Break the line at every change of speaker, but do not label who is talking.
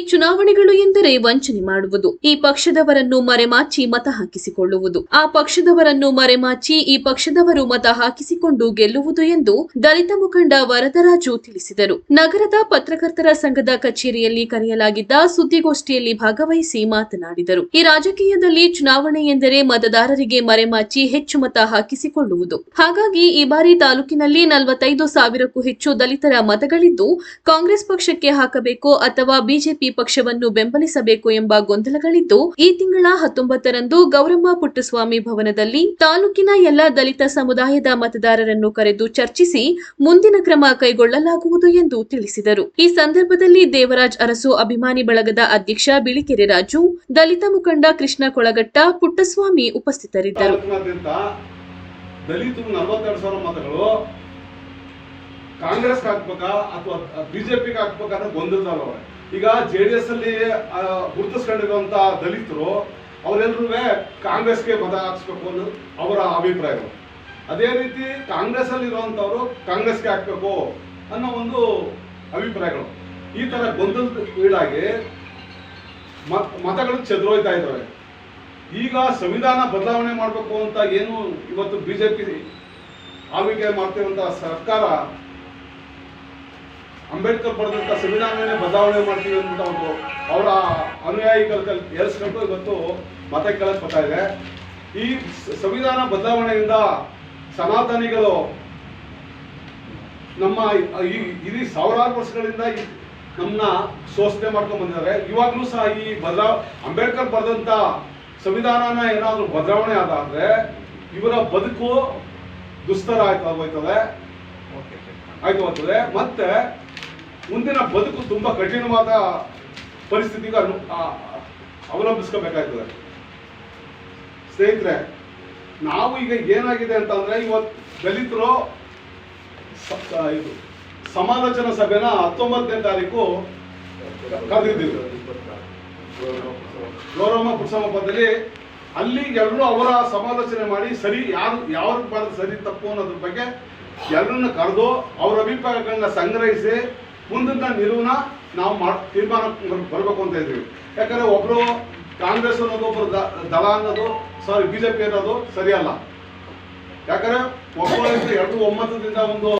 ಚುನಾವಣೆಗಳು ಎಂದರೆ ವಂಚನೆ ಮಾಡುವುದು. ಈ ಪಕ್ಷದವರನ್ನು ಮರೆಮಾಚಿ ಮತ ಹಾಕಿಸಿಕೊಳ್ಳುವುದು. ಆ ಪಕ್ಷದವರನ್ನು ಮರೆಮಾಚಿ ಈ ಪಕ್ಷದವರು ಮತ ಹಾಕಿಸಿಕೊಂಡು ಗೆಲ್ಲುವುದು ಎಂದು ದಲಿತ ಮುಖಂಡ ವರದರಾಜು ತಿಳಿಸಿದರು. ನಗರದ ಪತ್ರಕರ್ತರ ಸಂಘದ ಕಚೇರಿಯಲ್ಲಿ ಕರೆಯಲಾಗಿದ್ದ ಸುದ್ದಿಗೋಷ್ಠಿಯಲ್ಲಿ ಭಾಗವಹಿಸಿ ಮಾತನಾಡಿದರು. ಈ ರಾಜಕೀಯದಲ್ಲಿ ಚುನಾವಣೆ ಎಂದರೆ ಮತದಾರರಿಗೆ ಮರೆಮಾಚಿ ಹೆಚ್ಚು ಮತ ಹಾಕಿಸಿಕೊಳ್ಳುವುದು. ಹಾಗಾಗಿ ಈ ಬಾರಿ ತಾಲೂಕಿನಲ್ಲಿ ನಲವತ್ತೈದು ಸಾವಿರಕ್ಕೂ ಹೆಚ್ಚು ದಲಿತರ ಮತಗಳಿದ್ದು, ಕಾಂಗ್ರೆಸ್ ಪಕ್ಷಕ್ಕೆ ಹಾಕಬೇಕು ಅಥವಾ ಬಿಜೆಪಿ ಪಕ್ಷವನ್ನು ಬೆಂಬಲಿಸಬೇಕು ಎಂಬ ಗೊಂದಲಗಳಿದ್ದು, ಈ ತಿಂಗಳ ಹತ್ತೊಂಬತ್ತರಂದು ಗೌರಮ್ಮ ಪುಟ್ಟಸ್ವಾಮಿ ಭವನದಲ್ಲಿ ತಾಲೂಕಿನ ಎಲ್ಲ ದಲಿತ ಸಮುದಾಯದ ಮತದಾರರನ್ನು ಕರೆದು ಚರ್ಚಿಸಿ ಮುಂದಿನ ಕ್ರಮ ಕೈಗೊಳ್ಳಲಾಗುವುದು ಎಂದು ತಿಳಿಸಿದರು. ಈ ಸಂದರ್ಭದಲ್ಲಿ ದೇವರಾಜ್ ಅರಸು ಅಭಿಮಾನಿ ಬಳಗದ ಅಧ್ಯಕ್ಷ ಬಿಳಿಕೆರೆ ರಾಜು, ದಲಿತ ಮುಖಂಡ ಕೃಷ್ಣ ಕೊಳಗಟ್ಟ, ಪುಟ್ಟಸ್ವಾಮಿ ಉಪಸ್ಥಿತರಿದ್ದರು.
ದಲಿತರು ನಲವತ್ತೆರಡು ಸಾವಿರ ಮತಗಳು ಕಾಂಗ್ರೆಸ್ಗೆ ಹಾಕ್ಬೇಕಾ ಅಥವಾ ಬಿಜೆಪಿಗೆ ಹಾಕ್ಬೇಕಾದ್ರೆ ಗೊಂದಲದವ್ರೆ ಈಗ ಜೆ ಡಿ ಎಸ್ ಅಲ್ಲಿ ಗುರುತಿಸ್ಕೊಂಡಿರುವಂತ ದಲಿತರು ಅವರೆಲ್ಲರೂ ಕಾಂಗ್ರೆಸ್ಗೆ ಮತ ಹಾಕ್ಸ್ಬೇಕು ಅನ್ನೋದು ಅವರ ಅಭಿಪ್ರಾಯಗಳು. ಅದೇ ರೀತಿ ಕಾಂಗ್ರೆಸ್ ಅಲ್ಲಿ ಇರುವಂತವ್ರು ಕಾಂಗ್ರೆಸ್ಗೆ ಹಾಕ್ಬೇಕು ಅನ್ನೋ ಒಂದು ಅಭಿಪ್ರಾಯಗಳು. ಈ ತರ ಗೊಂದಲದ ಈಡಾಗಿ ಮತ್- ಮತಗಳು ಚದುರೋಯ್ತಾ ಇದ್ದಾವೆ. ಈಗ ಸಂವಿಧಾನ ಬದಲಾವಣೆ ಮಾಡಬೇಕು ಅಂತ ಏನು ಇವತ್ತು ಬಿಜೆಪಿ ಆಳ್ವಿಕೆ ಮಾಡ್ತಿರುವಂತಹ ಸರ್ಕಾರ ಅಂಬೇಡ್ಕರ್ ಬರೆದಂತ ಸಂವಿಧಾನವನ್ನೇ ಬದಲಾವಣೆ ಮಾಡ್ತೀವಿ ಅಂತ ಒಂದು ಅವರ ಅನುಯಾಯಿಗಳ ಏರಿಸ್ಕೊಂಡು ಇವತ್ತು ಮತ ಕೇಳಕ್ ಬರ್ತಾ ಇದೆ. ಈ ಸಂವಿಧಾನ ಬದಲಾವಣೆಯಿಂದ ಸನಾತನಿಗಳು ನಮ್ಮ ಈ ಇಡೀ ಸಾವಿರಾರು ವರ್ಷಗಳಿಂದ ನಮ್ಮನ್ನ ಶೋಷಣೆ ಮಾಡ್ಕೊಂಡು ಬಂದಿದ್ದಾರೆ. ಇವಾಗಲೂ ಸಹ ಈ ಬದಲಾವ ಅಂಬೇಡ್ಕರ್ ಬರೆದಂತ ಸಂವಿಧಾನನ ಏನಾದರೂ ಬದಲಾವಣೆ ಆದ್ರೆ ಇವರ ಬದುಕು ದುಸ್ತರ ಆಯ್ತು ಆಗೋಯ್ತದೆ ಆಯ್ತು ಹೋಗ್ತದೆ ಮತ್ತೆ ಮುಂದಿನ ಬದುಕು ತುಂಬಾ ಕಠಿಣವಾದ ಪರಿಸ್ಥಿತಿಗೆ ಅನು ಅವಲಂಬಿಸ್ಕೋಬೇಕಾಗ್ತದೆ. ಸ್ನೇಹಿತರೆ, ನಾವು ಈಗ ಏನಾಗಿದೆ ಅಂತಂದ್ರೆ ಇವತ್ತು ದಲಿತರು ಇದು ಸಮಾಲೋಚನಾ ಸಭೆನ ಹತ್ತೊಂಬತ್ತನೇ ತಾರೀಕು ಕರೆದಿದ್ದೀವಿ ಗೌರವ ಪುಟ್ಸಮ ಪದದಲ್ಲಿ ಅಲ್ಲಿ ಎಲ್ಲರೂ ಅವರ ಸಮಾಲೋಚನೆ ಮಾಡಿ ಸರಿ, ಯಾರು ಯಾವ ಸರಿ ತಪ್ಪು ಅನ್ನೋದ್ರ ಬಗ್ಗೆ ಎಲ್ಲರನ್ನ ಕರೆದು ಅವರ ಅಭಿಪ್ರಾಯಗಳನ್ನ ಸಂಗ್ರಹಿಸಿ ಮುಂದಿನ ನಿಲುವನ್ನ ನಾವು ತೀರ್ಮಾನ ಬರಬೇಕು ಅಂತ ಇದ್ದೀವಿ ಯಾಕಂದ್ರೆ ಒಬ್ರು ಕಾಂಗ್ರೆಸ್ ಅನ್ನೋದು, ಒಬ್ರು ದ- ದಳ ಅನ್ನೋದು ಸಾರಿ ಬಿಜೆಪಿ ಅನ್ನೋದು ಸರಿಯಲ್ಲ. ಯಾಕಂದ್ರೆ ಒಬ್ಬ ಎರಡು ಒಮ್ಮತದಿಂದ ಒಂದು